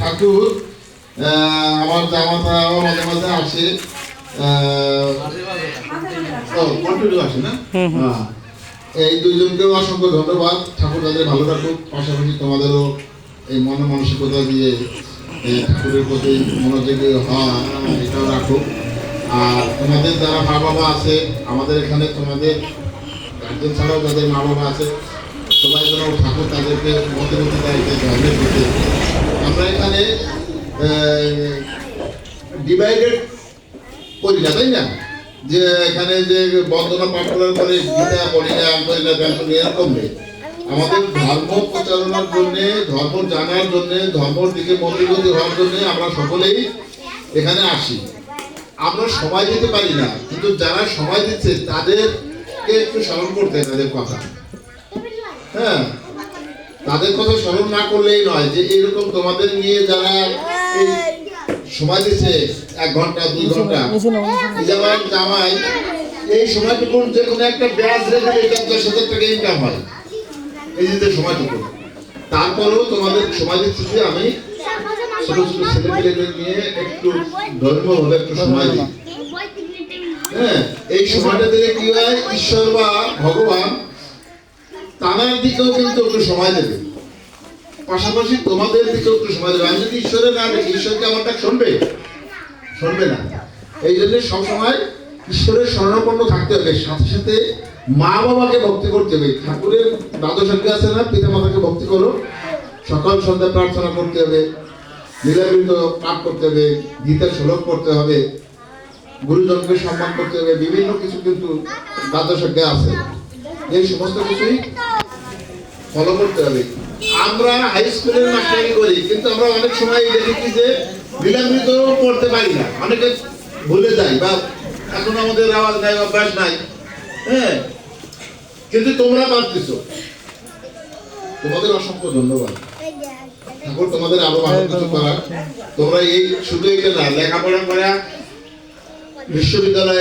ঠাকুর আমার জামাতারাও মাঝে মাঝে আসে কন্টিনিউ আসে না? হ্যাঁ। এই দুইজনকেও অসংখ্য ধন্যবাদ। ঠাকুর তাদের ভালো থাকুক পাশাপাশি তোমাদেরও এই মন মানসিকতা দিয়ে এই ঠাকুরের প্রতি মনোযোগী হওয়া এটাও রাখুক। আর তোমাদের যারা মা বাবা আছে আমাদের এখানে তোমাদের গার্জেন ছাড়াও যাদের মা বাবা আছে সবাই যেন ঠাকুর তাদেরকে মতে মতে দেয় আমরা এখানে ডিভাইডেড করি না, তাই না? যে এখানে যে বন্দনা পাঠ করার পরে গীতা পড়ি না, আম করি না করি এরকম নেই। আমাদের ধর্ম প্রচারণার জন্য, ধর্ম জানার জন্য, ধর্মর দিকে মনোযোগী হওয়ার জন্য আমরা সকলেই এখানে আসি। আমরা সময় দিতে পারি না, কিন্তু যারা সময় দিচ্ছে তাদেরকে একটু স্মরণ করতে তাদের কথা। হ্যাঁ তাদের কথা স্মরণ না করলেই নয় যে এরকম তোমাদের নিয়ে যারা এই সময় দিচ্ছে এক ঘণ্টা দুই ঘণ্টা। যেমন জামাই এই সময়টুকু যে কোনো একটা ব্যাস রেখে এটা দশ হাজার টাকা ইনকাম হয়। এই যে সময়টুকু। তারপরেও তোমাদের সময় দিচ্ছি যে আমি ছোট ছোট ছেলেমেয়েদের নিয়ে একটু ধর্মভাবে একটু সময় দিই। হ্যাঁ এই সময়টা দিলে কি হয়? ঈশ্বর বা ভগবান তানার দিকেও কিন্তু একটু সময় দেবে। পাশাপাশি তোমাদের দিকেও একটু সময় দেবে। আমি যদি ঈশ্বরের না দেখি ঈশ্বরকে আমার ডাক শুনবে? শুনবে না। এই জন্য সবসময় ঈশ্বরের স্মরণাপন্ন থাকতে হবে। সাথে সাথে মা বাবাকে ভক্তি করতে হবে। ঠাকুরের দ্বাদশ অঙ্গে আছে না? পিতা মাতাকে ভক্তি করো। সকাল সন্ধ্যা প্রার্থনা করতে হবে। লীলাবৃত পাঠ করতে হবে। গীতা শ্লোক করতে হবে। গুরুজনকে সম্মান করতে হবে। বিভিন্ন কিছু কিন্তু দ্বাদশ অঙ্গে আছে। এই সমস্ত কিছুই ফলো করতে হবে। আমরা হাই স্কুলের মাস্টারি করি, কিন্তু আমরা অনেক সময় দেখি যে বিলম্বিত পড়তে পারি না। অনেকে ভুলে যাই বা এখন আমাদের আওয়াজ নাই, অভ্যাস নাই। হ্যাঁ কিন্তু তোমরা পারতেছো। তোমাদের অসংখ্য ধন্যবাদ। ঠাকুর, তোমাদের আরও ভালো কিছু করার। তোমরা এই শুধু এটা না, লেখাপড়া করা, বিশ্ববিদ্যালয়ে